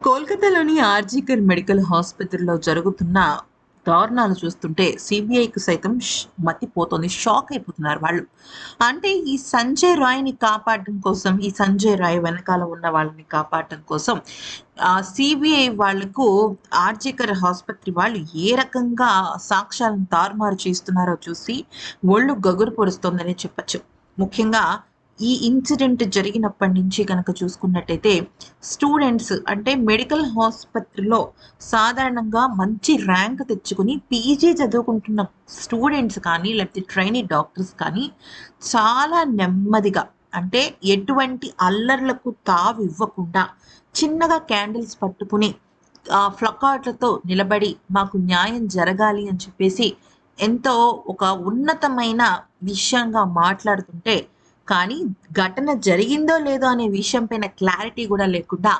కోల్కతాలోని ఆర్జికర్ మెడికల్ ఆసుపత్రిలో జరుగుతున్న దారుణాలు చూస్తుంటే సిబిఐకి సైతం మతిపోతుంది షాక్ అయిపోతున్నారు వాళ్ళు. అంటే ఈ సంజయ్ రాయ్ని కాపాడడం కోసం ఈ సంజయ్ రాయ్ వెనకాల ఉన్న వాళ్ళని కాపాడడం కోసం సిబిఐ వాళ్ళకు ఆర్జికర్ ఆసుపత్రి వాళ్ళు ఏ రకంగా సాక్ష్యాలను తారుమారు చేస్తున్నారో చూసి ఒళ్ళు గగురు పొడుస్తోందని చెప్పచ్చు. ముఖ్యంగా ఈ ఇన్సిడెంట్ జరిగినప్పటి నుంచి కనుక చూసుకున్నట్టయితే స్టూడెంట్స్ అంటే మెడికల్ ఆసుపత్రిలో సాధారణంగా మంచి ర్యాంక్ తెచ్చుకుని పీజీ చదువుకుంటున్న స్టూడెంట్స్ కానీ లేకపోతే ట్రైనీ డాక్టర్స్ కానీ చాలా నెమ్మదిగా అంటే ఎటువంటి అల్లర్లకు తావు ఇవ్వకుండా చిన్నగా క్యాండిల్స్ పట్టుకుని ఆ ఫ్లకార్డ్లతో నిలబడి మాకు న్యాయం జరగాలి అని చెప్పేసి ఎంతో ఒక ఉన్నతమైన విషయంగా మాట్లాడుతుంటే కానీ ఘటన జరిగిందో లేదో అనే విషయం పైన క్లారిటీ కూడా లేకుండా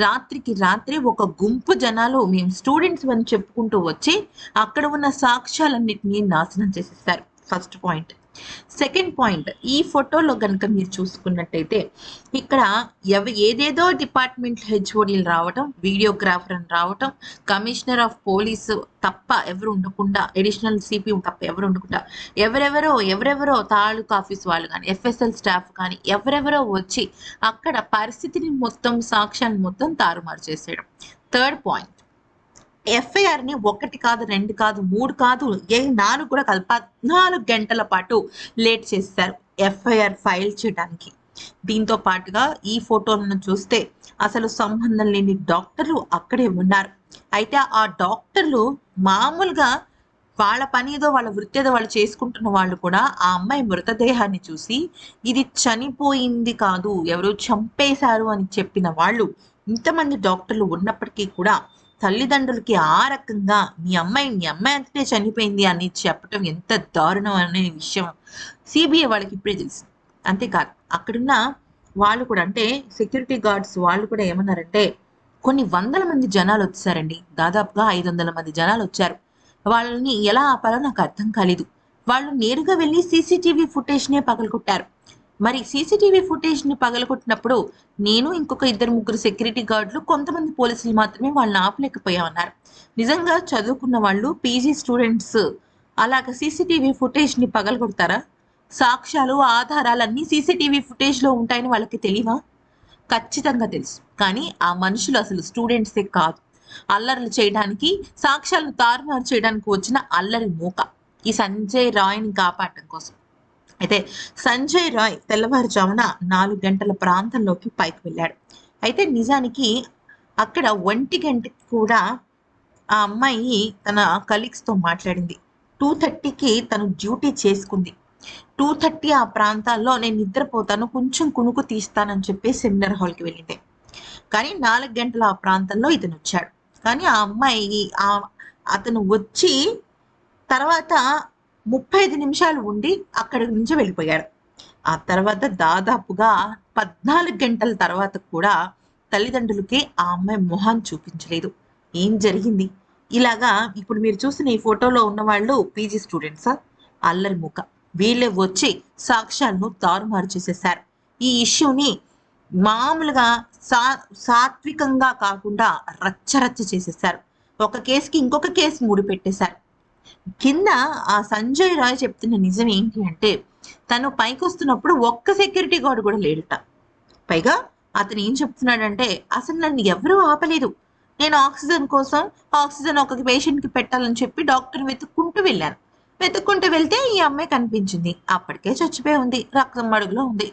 రాత్రికి రాత్రి ఒక గుంపు జనాలు మేము స్టూడెంట్స్ అని చెప్పుకుంటూ వచ్చి అక్కడ ఉన్న సాక్ష్యాలన్నింటినీ నాశనం చేసేస్తారు. First point. సెకండ్ పాయింట్ ఈ ఫోటోలో కనుక మీరు చూసుకున్నట్టయితే ఇక్కడ ఎవ ఏదేదో డిపార్ట్మెంట్ హెచ్ఓడీలు రావటం వీడియోగ్రాఫర్ అని రావటం కమిషనర్ ఆఫ్ పోలీసు తప్ప ఎవరు ఉండకుండా అడిషనల్ సిపి తప్ప ఎవరు ఉండకుండా ఎవరెవరో ఎవరెవరో తాలూకా ఆఫీస్ వాళ్ళు కానీ ఎఫ్ఎస్ఎల్ స్టాఫ్ కానీ ఎవరెవరో వచ్చి అక్కడ పరిస్థితిని మొత్తం సాక్ష్యాన్ని మొత్తం తారుమారు చేసేయడం. థర్డ్ పాయింట్ ఎఫ్ఐఆర్ని ఒకటి కాదు రెండు కాదు మూడు కాదు ఏ నాలుగు కూడా కలప పద్నాలుగు గంటల పాటు లేట్ చేశారు ఎఫ్ఐఆర్ ఫైల్ చేయడానికి. దీంతో పాటుగా ఈ ఫోటోలను చూస్తే అసలు సంబంధం లేని డాక్టర్లు అక్కడే ఉన్నారు. అయితే ఆ డాక్టర్లు మామూలుగా వాళ్ళ పని ఏదో వాళ్ళ వృత్తి ఏదో వాళ్ళు చేసుకుంటున్న వాళ్ళు కూడా ఆ అమ్మాయి మృతదేహాన్ని చూసి ఇది చనిపోయింది కాదు ఎవరో చంపేశారు అని చెప్పిన వాళ్ళు ఇంతమంది డాక్టర్లు ఉన్నప్పటికీ కూడా తల్లిదండ్రులకి ఆ రకంగా మీ అమ్మాయి మీ అమ్మాయి అంతటే చనిపోయింది అని చెప్పటం ఎంత దారుణం అనే విషయం. సిబిఐ వాళ్ళకి ఇప్పుడే తెలుసు. అంతేకాదు అక్కడున్న వాళ్ళు కూడా అంటే సెక్యూరిటీ గార్డ్స్ వాళ్ళు కూడా ఏమన్నారంటే కొన్ని వందల మంది జనాలు వచ్చారండి. దాదాపుగా ఐదు వందల మంది జనాలు వచ్చారు. వాళ్ళని ఎలా ఆపాలో నాకు అర్థం కాలేదు. వాళ్ళు నేరుగా వెళ్ళి సీసీటీవీ ఫుటేజ్నే పగలగొట్టారు. మరి సీసీటీవీ ఫుటేజ్ని పగలగొట్టినప్పుడు నేను ఇంకొక ఇద్దరు ముగ్గురు సెక్యూరిటీ గార్డులు కొంతమంది పోలీసులు మాత్రమే వాళ్ళని ఆపలేకపోయామన్నారు. నిజంగా చదువుకున్న వాళ్ళు పీజీ స్టూడెంట్స్ అలాగ సీసీటీవీ ఫుటేజ్ని పగలగొడతారా? సాక్ష్యాలు ఆధారాలన్నీ సీసీటీవీ ఫుటేజ్లో ఉంటాయని వాళ్ళకి తెలియవా? ఖచ్చితంగా తెలుసు. కానీ ఆ మనుషులు అసలు స్టూడెంట్సే కాదు. అల్లర్లు చేయడానికి సాక్ష్యాలను తారుమారు చేయడానికి వచ్చిన అల్లరి మూక ఈ సంజయ్ రాయ్ని కాపాడటం కోసం. అయితే సంజయ్ రాయ్ తెల్లవారుజామున నాలుగు గంటల ప్రాంతంలోకి పైకి వెళ్ళాడు. అయితే నిజానికి అక్కడ ఒంటి గంటకి కూడా ఆ అమ్మాయి తన కలీగ్స్తో మాట్లాడింది. టూ థర్టీకి తను డ్యూటీ చేసుకుంది. టూ థర్టీ ఆ ప్రాంతాల్లో నేను నిద్రపోతాను కొంచెం కునుకు తీస్తానని చెప్పి సెమినార్ హాల్కి వెళ్ళింది. కానీ నాలుగు గంటల ఆ ప్రాంతంలో ఇతను వచ్చాడు. కానీ ఆ అమ్మాయి ఆ అతను వచ్చి తర్వాత ముప్పై ఐదు నిమిషాలు ఉండి అక్కడి నుంచి వెళ్ళిపోయాడు. ఆ తర్వాత దాదాపుగా పద్నాలుగు గంటల తర్వాత కూడా తల్లిదండ్రులకి ఆ అమ్మాయి మొహాన్ని చూపించలేదు. ఏం జరిగింది? ఇలాగా ఇప్పుడు మీరు చూసిన ఈ ఫోటోలో ఉన్న వాళ్ళు పీజీ స్టూడెంట్సా? అల్లరి ముఖ. వీళ్ళే వచ్చి సాక్ష్యాలను తారుమారు చేసేసారు ఈ ఇష్యూని మామూలుగా సా సాత్వికంగా కాకుండా రచ్చరచ్చ చేసేసారు ఒక కేసుకి ఇంకొక కేసు ముడిపెట్టేశారు. కింద ఆ సంజయ్ రాయ్ చెప్తున్న నిజం ఏంటి అంటే తను పైకి వస్తున్నప్పుడు ఒక్క సెక్యూరిటీ గార్డ్ కూడా లేడట. పైగా అతను ఏం చెప్తున్నాడంటే అసలు నన్ను ఎవరూ ఆపలేదు. నేను ఆక్సిజన్ కోసం ఆక్సిజన్ ఒక పేషెంట్కి పెట్టాలని చెప్పి డాక్టర్ వెతుక్కుంటూ వెళ్ళాను. వెతుక్కుంటూ వెళ్తే ఈ అమ్మాయి కనిపించింది. అప్పటికే చచ్చిపోయి ఉంది. రక్తం మడుగులో ఉంది.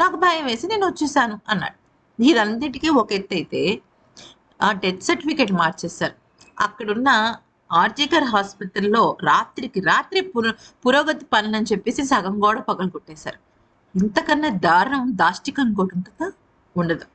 నాకు భయం వేసి నేను వచ్చేసాను అన్నాడు. ఇదంతటికీ ఒక ఎత్తు అయితే ఆ డెత్ సర్టిఫికేట్ మార్చేశారు. అక్కడున్న ఆర్జికర్ హాస్పిటల్లో రాత్రికి రాత్రి పురో పురోగతి పనులని చెప్పేసి సగం గోడ పగలు కొట్టేశారు ఇంతకన్నా దారుణం దాష్టికం ఇంకోటి ఉంటుందా? ఉండదు.